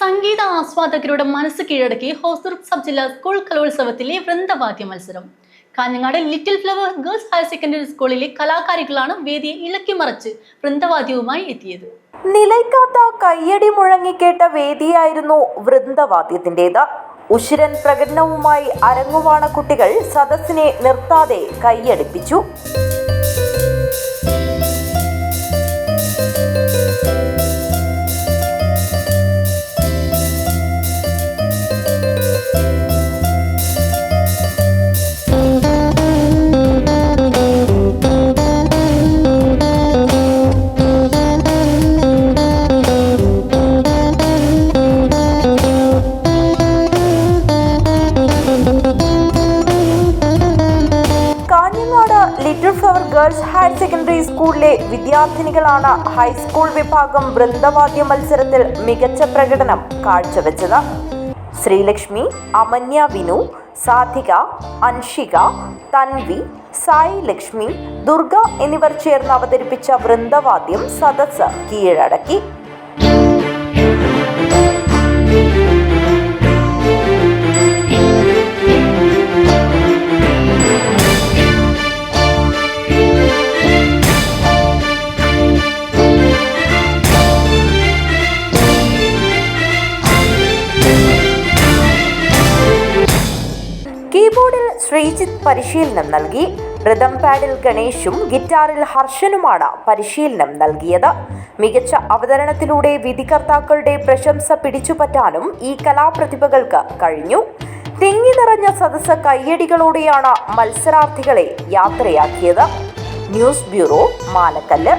സംഗീത ആസ്വാദകരുടെ മനസ്സ് കീഴടക്കി ഹോസ്ദുർഗ് സബ് ജില്ലാ സ്കൂൾ കലോത്സവത്തിലെ വൃന്ദവാദ്യ മത്സരം. Kanhangad little flower girls higher secondary സ്കൂളിലെ കലാകാരികളാണ് വേദിയെ ഇളക്കിമറിച്ച് വൃന്ദവാദ്യവുമായി എത്തിയത്. നിലയ്ക്കാത്ത കയ്യടി മുഴങ്ങിക്കേട്ട വേദിയായിരുന്നു വൃന്ദവാദ്യത്തിന്റെത്. ഉശിരൻ പ്രകടനവുമായി അരങ്ങുവാണ കുട്ടികൾ സദസ്സിനെ നിർത്താതെ കൈയടിപ്പിച്ചു. Little flower girls higher secondary സ്കൂളിലെ വിദ്യാർത്ഥിനികളാണ് ഹൈസ്കൂൾ വിഭാഗം വൃന്ദവാദ്യ മത്സരത്തിൽ മികച്ച പ്രകടനം കാഴ്ചവെച്ചത്. ശ്രീലക്ഷ്മി അമന്യ വിനു സാധിക അൻഷിക തൻവി സായി ലക്ഷ്മി ദുർഗ എന്നിവർ ചേർന്ന് അവതരിപ്പിച്ച വൃന്ദവാദ്യം സദസ്സ് കീഴടക്കി. കീബോർഡിൽ ശ്രീജിത്ത് പരിശീലനം നൽകി. റിതം പാഡിൽ ഗണേഷും ഗിറ്റാറിൽ ഹർഷനുമാണ് പരിശീലനം നൽകിയത്. മികച്ച അവതരണത്തിലൂടെ വിധികർത്താക്കളുടെ പ്രശംസ പിടിച്ചുപറ്റാനും ഈ കലാപ്രതിഭകൾക്ക് കഴിഞ്ഞു. തിങ്ങി നിറഞ്ഞ സദസ്സ് കയ്യടികളോടെയാണ് മത്സരാർത്ഥികളെ യാത്രയാക്കിയത്. News bureau Malakkallu.